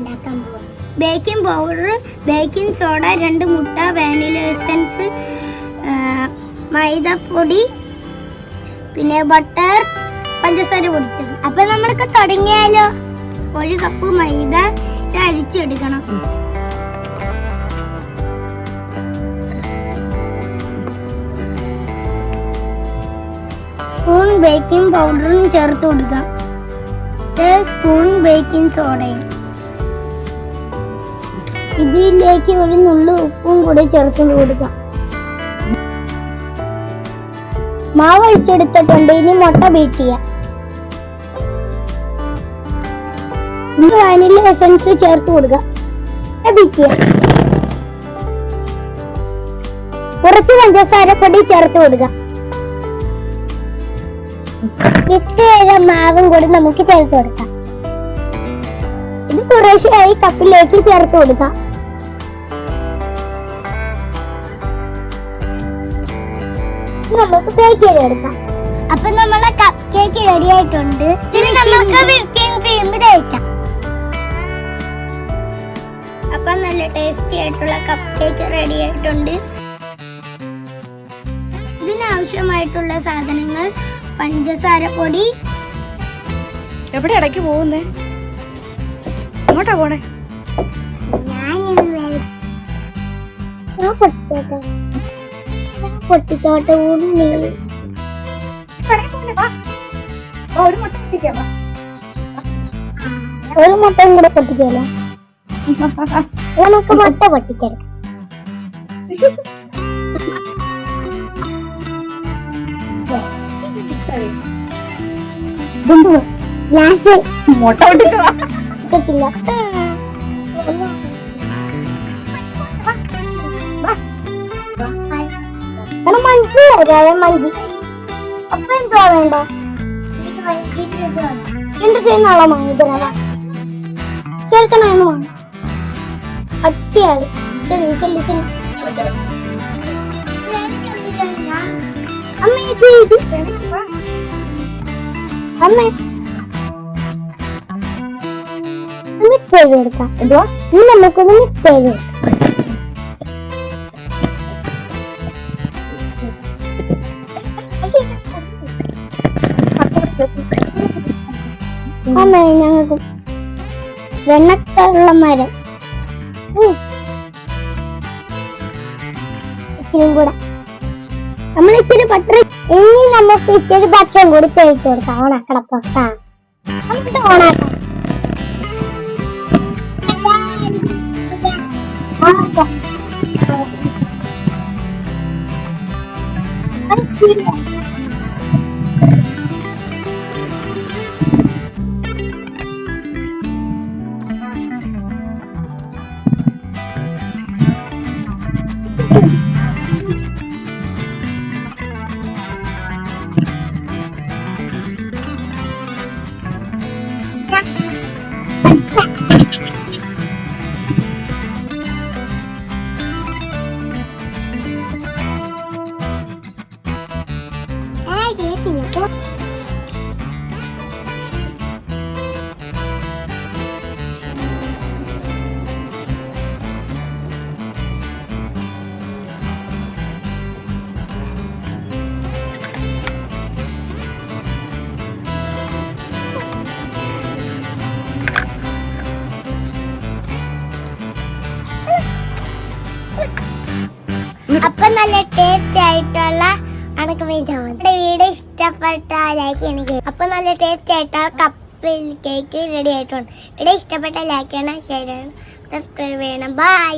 ഉണ്ടാക്കാൻ പോവാം baking powder baking soda രണ്ട് മുട്ട വാനില എസൻസ് മൈദപ്പൊടി പിന്നെ ബട്ടർ പഞ്ചസാര പൊടിച്ചത്. അപ്പൊ നമ്മൾക്ക് തുടങ്ങിയാലോ? ഒരു കപ്പ് മൈദ അരിച്ചെടുക്കണം. സ്പൂൺ ബേക്കിംഗ് പൗഡറും ചേർത്ത് കൊടുക്കാം. സ്പൂൺ ബേക്കിംഗ് സോഡയും ഇതിലേക്ക് ഒരു നുള്ളു ഉപ്പും കൂടി ചേർത്ത് കൊടുക്കാം. മാവ് ഒഴിച്ചെടുത്തിട്ടുണ്ട് ഇനി മുട്ട ബീറ്റ് ചെയ്യാം. ഇനി വാനില എസൻസ് ചേർത്ത് കൊടുക്കാം. ബീറ്റ് ചെയ്യാം. കുറച്ച് പഞ്ചസാരപ്പൊടി ചേർത്ത് കൊടുക്കാം. ഇത്രയേറെ മാവും കൂടി നമുക്ക് ചേർത്ത് കൊടുക്കാം. ഇത് കുറേശ്ശെയായി കപ്പിലേക്ക് ചേർത്ത് കൊടുക്കാം. നമുക്ക് ബേക്ക് ചെയ്തെടുക്കാം അപ്പൊ നമ്മളെ കപ്പ് കേക്ക് റെഡി ആയിട്ടുണ്ട് ഇതിൽ നമുക്ക് വിപ്പിംഗ് ക്രീം തേക്കാം. അപ്പൊ നല്ല ടേസ്റ്റി ആയിട്ടുള്ള കപ്പ് കേക്ക് റെഡി ആയിട്ടുണ്ട്. ഇതിനാവശ്യമായിട്ടുള്ള സാധനങ്ങൾ പഞ്ചസാര പൊടി. എവിടെ ഇടയ്ക്ക് പോകുന്നേ? എങ്ങോട്ടാ പോണേ? ഞാൻ പൊട്ടിക്കോട്ടെ ഉണ്ണി ഒരു മുട്ടയും കൂടെ പൊട്ടിക്കല്ലോ നമുക്ക് മുട്ട പൊട്ടിക്കരുത് ഗ്ലാസ് മുട്ട പൊട്ടിക്കാം, വാ. ഒരാളെ മതി. അപ്പൊ എന്തുവാ വേണ്ട? എന്ത് ചെയ്യുന്നാളോ മങ്ങിതരാ കേൾക്കണമെന്ന് വേണം ചെല്ലി അമ്മ ഇത് ഇത്. അമ്മ. മിക്സ് ചെയ്ത് എന്തുവാ ഇനി നമുക്കൊന്ന് മിക്സ് ചെയ്ത് കൊടുക്കാം അമ്മ ഞങ്ങൾക്ക് വെണ്ണക്കുള്ള മരം. ഇച്ചിരിയും കൂടെ. നമ്മൾ ഇച്ചിരി ബട്ടർ ഇനി നമുക്ക് ഇച്ചിരി ബട്ടറും കൂടി തേച്ച് കൊടുക്കാം. ഓണാക്കട പൊട്ട നമുക്ക് ഓണാക്കാം. ഓണാക്കാം. അത് ശരിയാ. അപ്പൊ നല്ല ടേസ്റ്റ് ആയിട്ടുള്ള അടക്ക നമ്മുടെ വീഡിയോ ഇഷ്ടപ്പെട്ട ലൈക്ക് ചെയ്യണം അപ്പൊ നല്ല ടേസ്റ്റ് ആയിട്ടുള്ള കപ്പിൽ കേക്ക് റെഡി ആയിട്ടുണ്ട്. വീഡിയോ ഇഷ്ടപ്പെട്ട ലൈക്ക് ചെയ്യണം ഷെയർ ചെയ്യണം സബ്സ്ക്രൈബ് ചെയ്യണം. ബൈ